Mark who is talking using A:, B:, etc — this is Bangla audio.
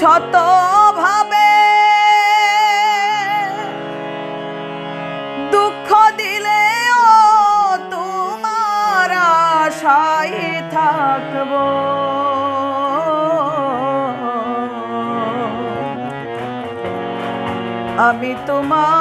A: শত ভাবে দুঃখ দিলেও তোমার আশায় থাকব। আমি তোমার